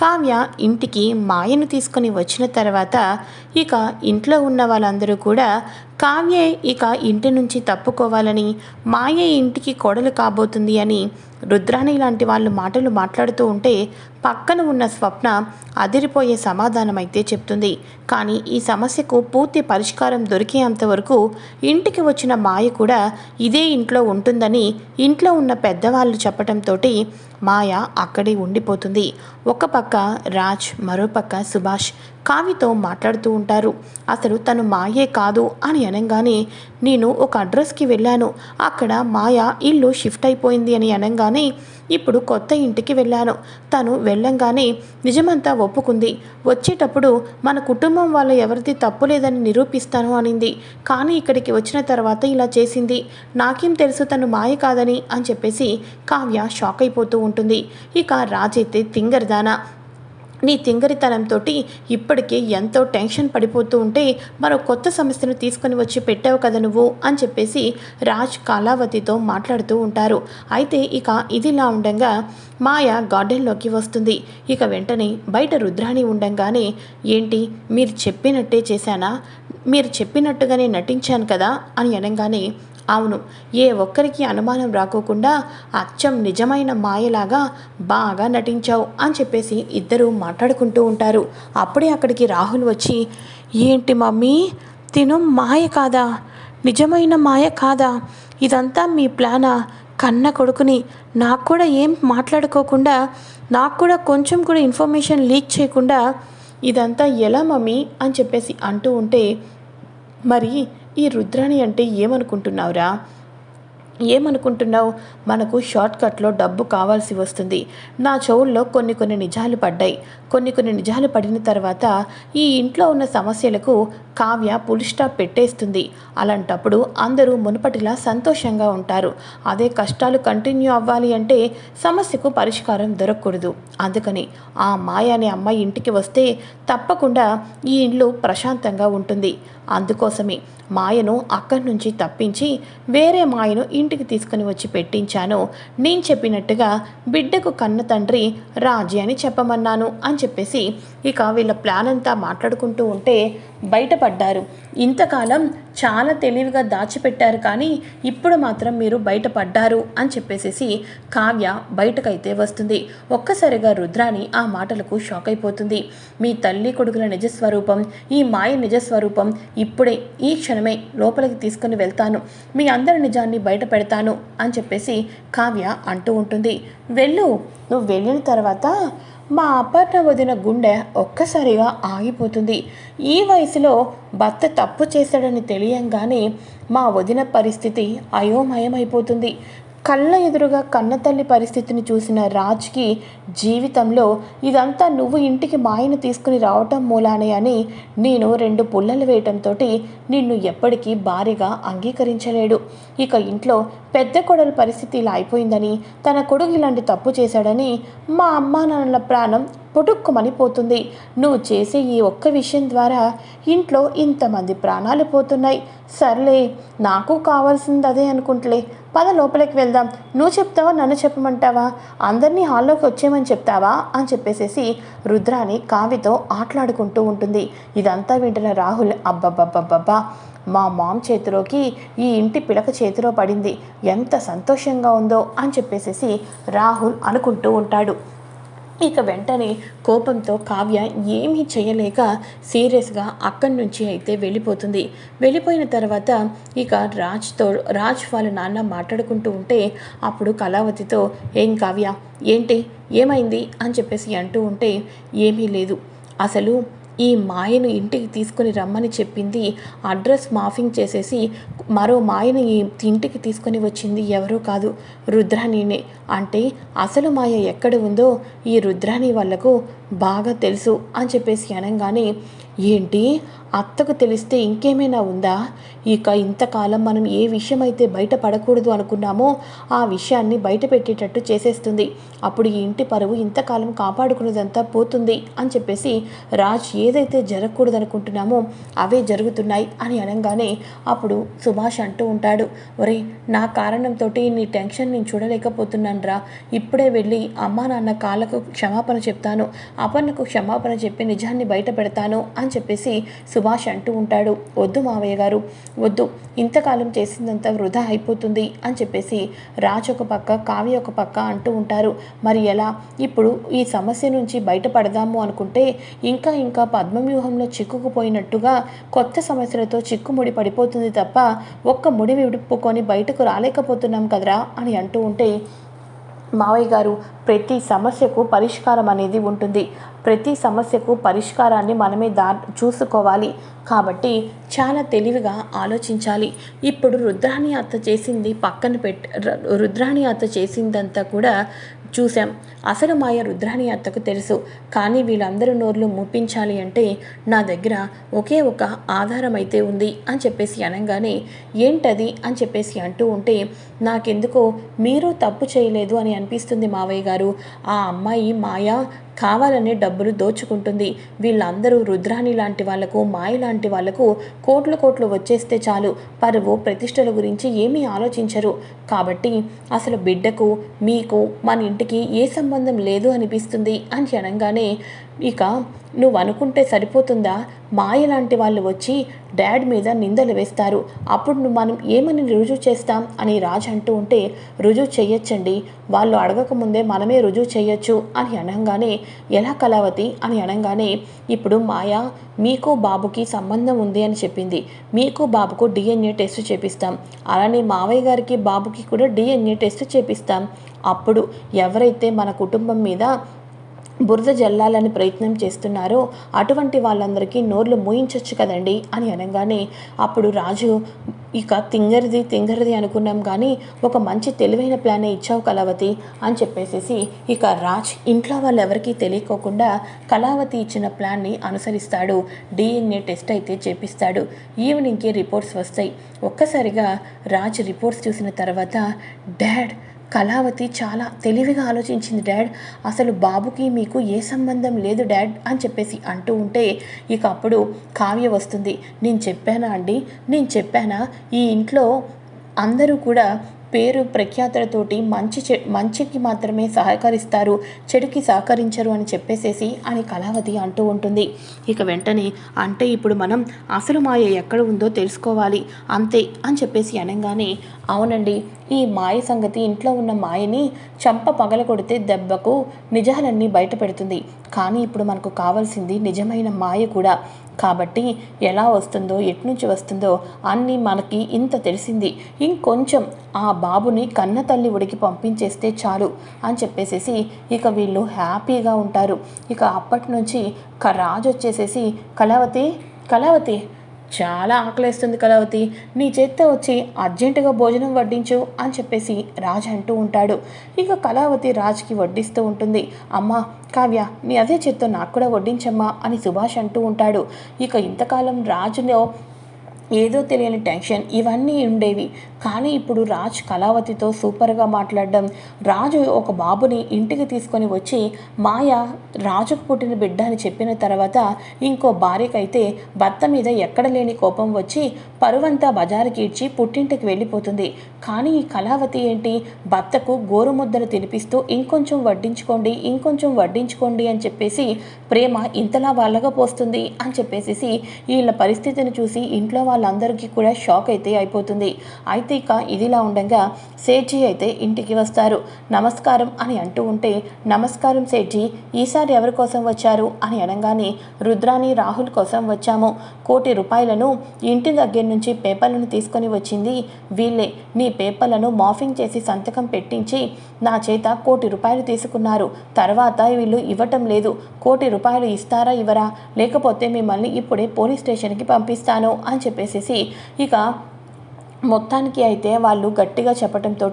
కావ్య ఇంటికి మాయను తీసుకొని వచ్చిన తర్వాత ఇక ఇంట్లో ఉన్న వాళ్ళందరూ కూడా కావ్యే ఇక ఇంటి నుంచి తప్పుకోవాలని మాయ ఇంటికి కోడలు కాబోతుంది అని రుద్రాణి లాంటి వాళ్ళు మాటలు మాట్లాడుతూ ఉంటే పక్కన ఉన్న స్వప్న అదిరిపోయే సమాధానం అయితే చెప్తుంది. కానీ ఈ సమస్యకు పూర్తి పరిష్కారం దొరికేంత వరకు ఇంటికి వచ్చిన మాయ కూడా ఇదే ఇంట్లో ఉంటుందని ఇంట్లో ఉన్న పెద్దవాళ్ళు చెప్పడంతో మాయ అక్కడే ఉండిపోతుంది. ఒక పక్క రాజ్ మరో పక్క సుభాష్. కావితో మాట్లాడుతూ ఉంటారు. అసలు తను మాయే కాదు అని అనగానే నేను ఒక అడ్రస్కి వెళ్ళాను. అక్కడ మాయ ఇల్లు షిఫ్ట్ అయిపోయింది అని అనగానే ఇప్పుడు కొత్త ఇంటికి వెళ్ళాను. తను వెళ్ళంగానే నిజమంతా ఒప్పుకుంది. వచ్చేటప్పుడు మన కుటుంబం వాళ్ళ ఎవరిది తప్పు లేదని నిరూపిస్తాను అనింది. కానీ ఇక్కడికి వచ్చిన తర్వాత ఇలా చేసింది. నాకేం తెలుసు తను మాయ కాదని అని చెప్పేసి కావ్య షాక్ అయిపోతూ ఉంటుంది. ఇక రాజైతే తింగర్దానా నీ తింగరితనంతో ఇప్పటికే ఎంతో టెన్షన్ పడిపోతూ ఉంటే మరో కొత్త సమస్యను తీసుకొని వచ్చి పెట్టావు కదా నువ్వు అని చెప్పేసి రాజ్ కళావతితో మాట్లాడుతూ ఉంటారు. అయితే ఇక ఇదిలా ఉండగా మాయ గార్డెన్లోకి వస్తుంది. ఇక వెంటనే బయట రుద్రాణి ఉండంగానే ఏంటి మీరు చెప్పినట్టే చేశానా? మీరు చెప్పినట్టుగానే నటించాను కదా? అని అనగానే అవును ఏ ఒక్కరికి అనుమానం రాకోకుండా అచ్చం నిజమైన మాయలాగా బాగా నటించావు అని చెప్పేసి ఇద్దరు మాట్లాడుకుంటూ ఉంటారు. అప్పుడే అక్కడికి రాహుల్ వచ్చి ఏంటి మమ్మీ తిను మాయ కాదా? నిజమైన మాయ కాదా? ఇదంతా మీ ప్లానా? కన్న కొడుకుని నాకు కూడా ఏం మాట్లాడుకోకుండా నాకు కూడా కొంచెం కూడా ఇన్ఫర్మేషన్ లీక్ చేయకుండా ఇదంతా ఎలా మమ్మీ? అని చెప్పేసి అంటూ ఉంటే మరి ఈ రుద్రాణి అంటే ఏమనుకుంటున్నావురా? ఏమనుకుంటున్నావు? మనకు షార్ట్ కట్లో డబ్బు కావాల్సి వస్తుంది. నా చెవుల్లో కొన్ని కొన్ని నిజాలు పడ్డాయి. కొన్ని కొన్ని నిజాలు పడిన తర్వాత ఈ ఇంట్లో ఉన్న సమస్యలకు కావ్య పులిస్టాప్ పెట్టేస్తుంది. అలాంటప్పుడు అందరూ మునుపటిలా సంతోషంగా ఉంటారు. అదే కష్టాలు కంటిన్యూ అవ్వాలి అంటే సమస్యకు పరిష్కారం దొరకకూడదు. అందుకని ఆ మాయ అనే అమ్మాయి ఇంటికి వస్తే తప్పకుండా ఈ ఇల్లు ప్రశాంతంగా ఉంటుంది. అందుకోసమే మాయను అక్కడి నుంచి తప్పించి వేరే మాయను ఇంటి ఇంటికి తీసుకుని వచ్చి పెట్టించాను. నేను చెప్పినట్టుగా బిడ్డకు కన్న తండ్రి రాజీ అని చెప్పమన్నాను అని చెప్పేసి ఇక వీళ్ళ ప్లాన్ అంతా మాట్లాడుకుంటూ ఉంటే బయటపడ్డారు. ఇంతకాలం చాలా తెలివిగా దాచిపెట్టారు కానీ ఇప్పుడు మాత్రం మీరు బయటపడ్డారు అని చెప్పేసేసి కావ్య బయటకైతే వస్తుంది. ఒక్కసారిగా రుద్రాని ఆ మాటలకు షాక్ అయిపోతుంది. మీ తల్లి కొడుకుల నిజస్వరూపం ఈ మాయ నిజస్వరూపం ఇప్పుడే ఈ క్షణమే లోపలికి తీసుకుని వెళ్తాను. మీ అందరి నిజాన్ని బయట పెడతాను అని చెప్పేసి కావ్య అంటూ ఉంటుంది. వెళ్ళు నువ్వు వెళ్ళిన తర్వాత మా అపర్ణ వదిన గుండె ఒక్కసారిగా ఆగిపోతుంది. ఈ వయసులో భర్త తప్పు చేశాడని తెలియంగానే మా వదిన పరిస్థితి అయోమయమైపోతుంది. కళ్ళ ఎదురుగా కన్నతల్లి పరిస్థితిని చూసిన రాజ్కి జీవితంలో ఇదంతా నువ్వు ఇంటికి మాయను తీసుకుని రావటం మూలానే అని నేను రెండు పుల్లలు వేయటంతో నిన్ను ఎప్పటికీ భారీగా అంగీకరించలేడు. ఇక ఇంట్లో పెద్ద కొడల పరిస్థితి ఇలా అయిపోయిందని తన కొడుకు ఇలాంటి తప్పు చేశాడని మా అమ్మా నాన్నల ప్రాణం పుటుక్కుమని పోతుంది. నువ్వు చేసే ఈ ఒక్క విషయం ద్వారా ఇంట్లో ఇంతమంది ప్రాణాలు పోతున్నాయి. సర్లే నాకు కావాల్సింది అదే అనుకుంటలే. పద లోపలికి వెళ్దాం. నువ్వు చెప్తావా నన్ను చెప్పమంటావా? అందరినీ హాల్లోకి వచ్చేయమని చెప్తావా? అని చెప్పేసేసి రుద్రాని కావితో ఆటలాడుకుంటూ ఉంటుంది. ఇదంతా వింటున్న రాహుల్ అబ్బబ్బబ్బబ్బబ్బా మా మామ్ చేతిలోకి ఈ ఇంటి పిలక చేతిలో పడింది. ఎంత సంతోషంగా ఉందో అని చెప్పేసేసి రాహుల్ అనుకుంటూ ఉంటాడు. ఇక వెంటనే కోపంతో కావ్య ఏమీ చేయలేక సీరియస్గా అక్కడి నుంచి అయితే వెళ్ళిపోతుంది. వెళ్ళిపోయిన తర్వాత ఇక రాజ్తో రాజ్ వాళ్ళ నాన్న మాట్లాడుకుంటూ ఉంటే అప్పుడు కళావతితో ఏం కావ్య? ఏంటి? ఏమైంది? అని చెప్పేసి అంటూ ఉంటే ఏమీ లేదు. అసలు ఈ మాయను ఇంటికి తీసుకొని రమ్మని చెప్పింది. అడ్రస్ మాఫింగ్ చేసేసి మరో మాయను ఈ ఇంటికి తీసుకొని వచ్చింది ఎవరూ కాదు రుద్రాణినే. అంటే అసలు మాయ ఎక్కడ ఉందో ఈ రుద్రాణి వాళ్ళకు బాగా తెలుసు అని చెప్పేసి అనగానే ఏంటి? అత్తకు తెలిస్తే ఇంకేమైనా ఉందా? ఇక ఇంతకాలం మనం ఏ విషయం అయితే బయట పడకూడదు అనుకున్నామో ఆ విషయాన్ని బయట పెట్టేటట్టు చేసేస్తుంది. అప్పుడు ఈ ఇంటి పరువు ఇంతకాలం కాపాడుకున్నదంతా పోతుంది అని చెప్పేసి రాజ్ ఏదైతే జరగకూడదు అనుకుంటున్నామో అవే జరుగుతున్నాయి అని అనగానే అప్పుడు సుభాష్ అంటూ ఉంటాడు ఒరే నా కారణంతో నీ టెన్షన్ నేను చూడలేకపోతున్నాను రా ఇప్పుడే వెళ్ళి అమ్మా నాన్న కాళ్ళకు క్షమాపణ చెప్తాను. అపన్నకు క్షమాపణ చెప్పి నిజాన్ని బయట పెడతాను అని చెప్పేసి సుభాష్ అంటూ ఉంటాడు. వద్దు మావయ్య గారు. వద్దు. ఇంతకాలం చేసిందంతా వృధా అయిపోతుంది అని చెప్పేసి రాజ్ ఒక పక్క కావ్య ఒక పక్క అంటూ ఉంటారు. మరి ఎలా? ఇప్పుడు ఈ సమస్య నుంచి బయటపడదాము అనుకుంటే ఇంకా ఇంకా పద్మవ్యూహంలో చిక్కుకుపోయినట్టుగా కొత్త సమస్యలతో చిక్కుముడి పడిపోతుంది తప్ప ఒక్క ముడి విడుపుకొని బయటకు రాలేకపోతున్నాం కదరా అని అంటూ ఉంటే మావయ్య గారు ప్రతి సమస్యకు పరిష్కారం అనేది ఉంటుంది. ప్రతి సమస్యకు పరిష్కారాన్ని మనమే దా చూసుకోవాలి. కాబట్టి చాలా తెలివిగా ఆలోచించాలి. ఇప్పుడు రుద్రాణి అత్త చేసింది పక్కన పెట్టి రుద్రాణి అత్త చేసిందంతా కూడా చూసాం అసలు మాయ రుద్రాణి అత్తకు తెలుసు. కానీ వీళ్ళందరూ నోర్లు మూపించాలి అంటే నా దగ్గర ఒకే ఒక ఆధారం అయితే ఉంది అని చెప్పేసి అనగానే ఏంటది? అని చెప్పేసి అంటూ ఉంటే నాకెందుకో మీరు తప్పు చేయలేదు అని అనిపిస్తుంది మావయ్య గారు. ఆ అమ్మాయి మాయ కావాలనే డబ్బులు దోచుకుంటుంది. వీళ్ళందరూ రుద్రాణి లాంటి వాళ్ళకు మాయ లాంటి వాళ్ళకు కోట్లు కోట్లు వచ్చేస్తే చాలు. పరువు ప్రతిష్టల గురించి ఏమీ ఆలోచించరు. కాబట్టి అసలు బిడ్డకు మీకు మన ఇంటికి ఏ సంబంధం లేదు అనిపిస్తుంది అని అనగానే ఇక నువ్వు అనుకుంటే సరిపోతుందా? మాయ లాంటి వాళ్ళు వచ్చి డాడ్ మీద నిందలు వేస్తారు. అప్పుడు నువ్వు మనం ఏమని రుజువు చేస్తాం? అని రాజ్ అంటూ ఉంటే రుజువు చేయొచ్చండి వాళ్ళు అడగకముందే మనమే రుజువు చేయొచ్చు అని అనగానే ఎలా కళావతి? అని అనగానే ఇప్పుడు మాయ మీకు బాబుకి సంబంధం ఉంది అని చెప్పింది. మీకు బాబుకు డిఎన్ఏ టెస్ట్ చేపిస్తాం. అలానే మావయ్య గారికి బాబుకి కూడా డిఎన్ఏ టెస్ట్ చేపిస్తాం. అప్పుడు ఎవరైతే మన కుటుంబం మీద బురద జల్లాలని ప్రయత్నం చేస్తున్నారో అటువంటి వాళ్ళందరికీ నోర్లు మూయించవచ్చు కదండి అని అనగానే అప్పుడు రాజు ఇక తింగరిది తింగరిది అనుకున్నాం కానీ ఒక మంచి తెలివైన ప్లానే ఇచ్చావు కళావతి అని చెప్పేసేసి ఇక రాజ్ ఇంట్లో వాళ్ళు ఎవరికీ తెలియకోకుండా కళావతి ఇచ్చిన ప్లాన్ని అనుసరిస్తాడు. డిఎన్ఏ టెస్ట్ అయితే చేపిస్తాడు. ఈవినింగ్కి రిపోర్ట్స్ వస్తాయి. ఒక్కసారిగా రాజ్ రిపోర్ట్స్ చూసిన తర్వాత డాడ్ కళావతి చాలా తెలివిగా ఆలోచించింది డాడ్ అసలు బాబుకి మీకు ఏ సంబంధం లేదు డాడ్ అని చెప్పేసి అంటూ ఉంటే ఇక అప్పుడు కావ్య వస్తుంది నేను చెప్పానా అండి? నేను చెప్పానా? ఈ ఇంట్లో అందరూ కూడా పేరు ప్రఖ్యాతులతోటి మంచి చె మంచికి మాత్రమే సహకరిస్తారు చెడుకి సహకరించరు అని చెప్పేసేసి అని కళావతి అంటూ ఉంటుంది. ఇక వెంటనే అంటే ఇప్పుడు మనం అసలు మాయ ఎక్కడ ఉందో తెలుసుకోవాలి అంతే అని చెప్పేసి అనగానే అవునండి ఈ మాయ సంగతి ఇంట్లో ఉన్న మాయని చంప పగల కొడితే దెబ్బకు నిజాలన్నీ బయటపెడుతుంది కానీ ఇప్పుడు మనకు కావాల్సింది నిజమైన మాయ కూడా. కాబట్టి ఎలా వస్తుందో ఎట్నుంచి వస్తుందో అన్నీ మనకి ఇంత తెలిసింది. ఇంకొంచెం ఆ బాబుని కన్న తల్లి ఉడికి పంపించేస్తే చాలు అని చెప్పేసేసి ఇక వీళ్ళు హ్యాపీగా ఉంటారు. ఇక అప్పటి నుంచి రాజు వచ్చేసేసి కళావతి కళావతి చాలా ఆకలేస్తుంది కళావతి. నీ చేత్తో వచ్చి అర్జెంటుగా భోజనం వడ్డించు అని చెప్పేసి రాజ్ అంటూ ఉంటాడు. ఇక కళావతి రాజ్కి వడ్డిస్తూ ఉంటుంది. అమ్మ కావ్య నీ అదే చేత్తో నాకు కూడా వడ్డించమ్మా అని సుభాష్ అంటూ ఉంటాడు. ఇక ఇంతకాలం రాజులో ఏదో తెలియని టెన్షన్ ఇవన్నీ ఉండేవి. కానీ ఇప్పుడు రాజ్ కళావతితో సూపర్గా మాట్లాడడం రాజు ఒక బాబుని ఇంటికి తీసుకొని వచ్చి మాయ రాజుకు పుట్టిన బిడ్డ అని చెప్పిన తర్వాత ఇంకో భార్యకైతే భర్త మీద ఎక్కడ లేని కోపం వచ్చి పరువంతా బజారుకి ఇచ్చి పుట్టింటికి వెళ్ళిపోతుంది. కానీ ఈ కళావతి ఏంటి? భర్తకు గోరుముద్దలు తినిపిస్తూ ఇంకొంచెం వడ్డించుకోండి ఇంకొంచెం వడ్డించుకోండి అని చెప్పేసి ప్రేమ ఇంతలా వాళ్ళగా పోస్తుంది అని చెప్పేసి వీళ్ళ పరిస్థితిని చూసి ఇంట్లో వాళ్ళందరికీ కూడా షాక్ అయితే అయిపోతుంది. అయితే ఇక ఇదిలా ఉండగా సేఠీ అయితే ఇంటికి వస్తారు. నమస్కారం అని అంటూ ఉంటే నమస్కారం సేఠీ ఈసారి ఎవరి కోసం వచ్చారు? అని అనగానే రుద్రాని రాహుల్ కోసం వచ్చాము. కోటి రూపాయలను ఇంటి దగ్గర నుంచి పేపర్లను తీసుకొని వచ్చింది. వీళ్ళే నీ పేపర్లను మాఫింగ్ చేసి సంతకం పెట్టించి నా చేత కోటి రూపాయలు తీసుకున్నారు. తర్వాత వీళ్ళు ఇవ్వటం లేదు. కోటి రూపాయలు ఇస్తారా ఇవ్వరా? లేకపోతే మిమ్మల్ని ఇప్పుడే పోలీస్ స్టేషన్కి పంపిస్తాను అని చెప్పేసి చేసేసి ఇక మొత్తానికి అయితే వాళ్ళు గట్టిగా చెప్పడంతో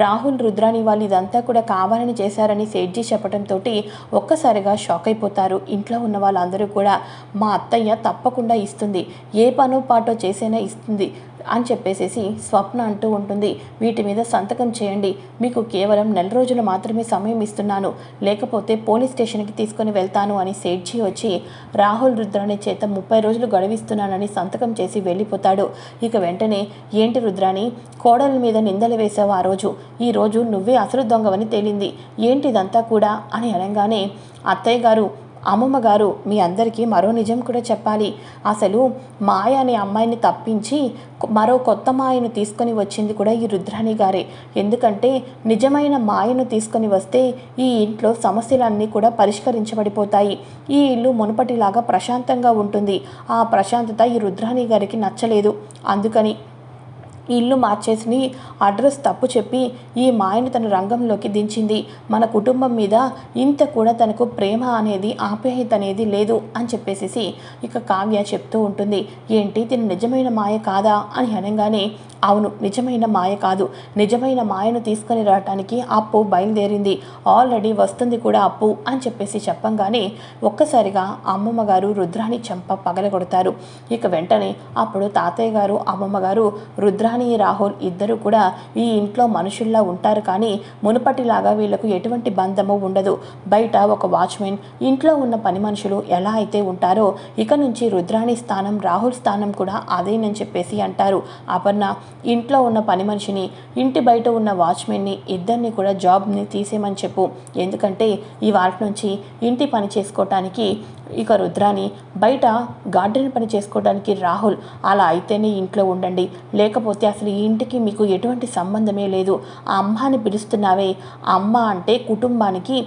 రాహుల్ రుద్రాని వాళ్ళు ఇదంతా కూడా కావాలని చేశారని సేట్జీ చెప్పడంతో ఒక్కసారిగా షాక్ అయిపోతారు. ఇంట్లో ఉన్న వాళ్ళందరూ కూడా మా అత్తయ్య తప్పకుండా ఇస్తుంది. ఏ పను పాటో చేసైనా ఇస్తుంది. అని చెప్పేసేసి స్వప్న అంటూ ఉంటుంది. వీటి మీద సంతకం చేయండి. మీకు కేవలం నెల రోజులు మాత్రమే సమయం ఇస్తున్నాను. లేకపోతే పోలీస్ స్టేషన్కి తీసుకొని వెళ్తాను అని సేట్జీ వచ్చి రాహుల్ రుద్రాని చేత ముప్పై రోజులు గడవిస్తున్నానని సంతకం చేసి వెళ్ళిపోతాడు. ఇక వెంటనే ఏంటి రుద్రాని కోడల మీద నిందలు వేసావు ఆ రోజు. ఈ రోజు నువ్వే అసలు దొంగవని తేలింది. ఏంటిదంతా కూడా? అని అనగానే అత్తయ్య గారు అమ్మమ్మ గారు మీ అందరికీ మరో నిజం కూడా చెప్పాలి. అసలు మాయ అనే అమ్మాయిని తప్పించి మరో కొత్త మాయను తీసుకొని వచ్చింది కూడా ఈ రుద్రాణి గారే. ఎందుకంటే నిజమైన మాయను తీసుకొని వస్తే ఈ ఇంట్లో సమస్యలన్నీ కూడా పరిష్కరించబడిపోతాయి. ఈ ఇల్లు మునుపటిలాగా ప్రశాంతంగా ఉంటుంది. ఆ ప్రశాంతత ఈ రుద్రాణి గారికి నచ్చలేదు. అందుకని ఇల్లు మార్చేసి అడ్రస్ తప్పు చెప్పి ఈ మాయను తన రంగంలోకి దించింది. మన కుటుంబం మీద ఇంత కూడా తనకు ప్రేమ అనేది ఆప్యాయత అనేది లేదు అని చెప్పేసి ఇక కావ్య చెప్తూ ఉంటుంది. ఏంటి తిన నిజమైన మాయ కాదా అని అనగానే అవును నిజమైన మాయ కాదు. నిజమైన మాయను తీసుకొని రావటానికి అప్పు బయలుదేరింది. ఆల్రెడీ వస్తుంది కూడా అప్పు అని చెప్పేసి చెప్పంగానే ఒక్కసారిగా అమ్మమ్మ గారు రుద్రాని చెంప పగలగొడతారు. ఇక వెంటనే అప్పుడు తాతయ్య గారు అమ్మమ్మ గారు రుద్రాని రాహుల్ ఇద్దరు కూడా ఈ ఇంట్లో మనుషుల్లా ఉంటారు కానీ మునుపటిలాగా వీళ్ళకు ఎటువంటి బంధము ఉండదు. బయట ఒక వాచ్మెన్ ఇంట్లో ఉన్న పని మనుషులు ఎలా అయితే ఉంటారో ఇక నుంచి రుద్రాణి స్థానం రాహుల్ స్థానం కూడా అదేనని చెప్పేసి అంటారు. అపర్ణ ఇంట్లో ఉన్న పని మనిషిని ఇంటి బయట ఉన్న వాచ్మెన్ని ఇద్దరిని కూడా జాబ్ని తీసేయమని చెప్పు. ఎందుకంటే ఈ వాటి నుంచి ఇంటి పని చేసుకోవటానికి ఇక రుద్రాని బయట గార్డెన్ పని చేసుకోవడానికి రాహుల్ అలా అయితేనే ఇంట్లో ఉండండి. లేకపోతే అసలు ఈ ఇంటికి మీకు ఎటువంటి సంబంధమే లేదు. ఆ అమ్మాని పిలుస్తున్నావే. అమ్మ అంటే కుటుంబానికి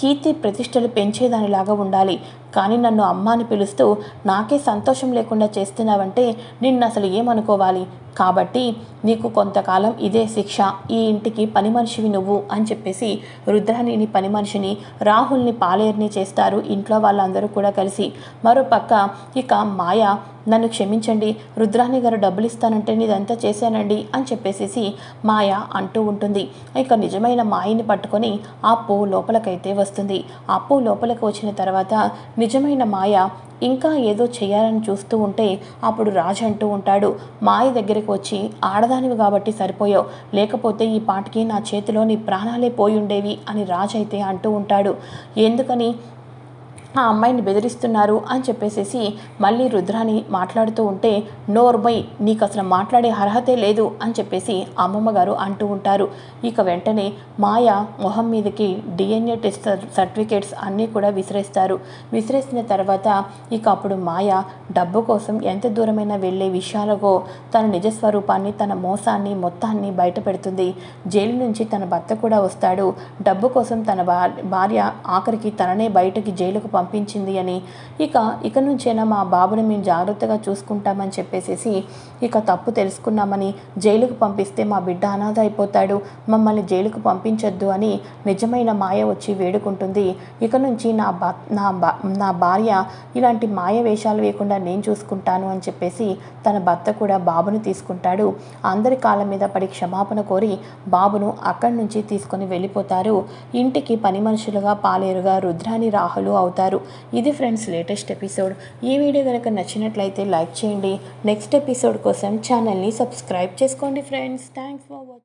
కీర్తి ప్రతిష్టలు పెంచేదానిలాగా ఉండాలి. కానీ నన్ను అమ్మ అని పిలుస్తూ నాకే సంతోషం లేకుండా చేస్తున్నావంటే నిన్ను అసలు ఏమనుకోవాలి? కాబట్టి నీకు కొంతకాలం ఇదే శిక్ష. ఈ ఇంటికి పని మనిషివి నువ్వు అని చెప్పేసి రుద్రాణిని పని మనిషిని రాహుల్ని పాలేరుని చేస్తారు ఇంట్లో వాళ్ళందరూ కూడా కలిసి. మరోపక్క ఇక మాయ నన్ను క్షమించండి రుద్రాణి గారు డబ్బులు ఇస్తానంటే నీదంతా చేశానండి అని చెప్పేసేసి మాయ అంటూ ఉంటుంది. ఇక నిజమైన మాయని పట్టుకొని అప్పు లోపలికైతే వస్తుంది. అప్పు లోపలికి వచ్చిన తర్వాత నిజమైన మాయ ఇంకా ఏదో చేయాలని చూస్తూ ఉంటే అప్పుడు రాజు అంటూ ఉంటాడు మాయ దగ్గరికి వచ్చి ఆడదానివి కాబట్టి సరిపోయావు లేకపోతే ఈ పాటికి నా చేతిలో నీ ప్రాణాలే పోయి ఉండేవి అని రాజు అయితే అంటూ ఉంటాడు. ఎందుకని? ఆ అమ్మాయిని బెదిరిస్తున్నారు అని చెప్పేసేసి మళ్ళీ రుద్రాని మాట్లాడుతూ ఉంటే నోర్మై నీకు అసలు మాట్లాడే అర్హతే లేదు అని చెప్పేసి అమ్మమ్మ గారు అంటూ ఉంటారు. ఇక వెంటనే మాయ మొహం మీదకి డిఎన్ఏ టెస్ట్ సర్టిఫికేట్స్ అన్నీ కూడా విసిరేస్తారు. విసిరేసిన తర్వాత ఇక అప్పుడు మాయ డబ్బు కోసం ఎంత దూరమైనా వెళ్ళే విషయాలకో తన నిజస్వరూపాన్ని తన మోసాన్ని మొత్తాన్ని బయట పెడుతుంది. జైలు నుంచి తన భర్త కూడా వస్తాడు. డబ్బు కోసం తన భార్య ఆఖరికి తననే బయటకి జైలుకు పంపి పంపించింది అని. ఇక ఇక నుంచైనా మా బాబుని మేము జాగ్రత్తగా చూసుకుంటామని చెప్పేసి ఇక తప్పు తెలుసుకున్నామని జైలుకు పంపిస్తే మా బిడ్డ అనాథ అయిపోతాడు. మమ్మల్ని జైలుకు పంపించొద్దు అని నిజమైన మాయ వచ్చి వేడుకుంటుంది. ఇక నుంచి నా బా నా బా నా భార్య ఇలాంటి మాయ వేషాలు వేయకుండా నేను చూసుకుంటాను అని చెప్పేసి తన భర్త కూడా బాబును తీసుకుంటాడు. అందరి కాళ్ళ మీద పడి క్షమాపణ కోరి బాబును అక్కడి నుంచి తీసుకొని వెళ్ళిపోతారు. ఇంటికి పని మనుషులుగా పాలేరుగా రుద్రాని రాహులు అవుతారు. ఇది ఫ్రెండ్స్ లేటెస్ట్ ఎపిసోడ్. ఈ వీడియో కనుక నచ్చినట్లయితే లైక్ చేయండి. నెక్స్ట్ ఎపిసోడ్ కోసం ఛానల్ని సబ్స్క్రైబ్ చేసుకోండి ఫ్రెండ్స్. Thanks for watching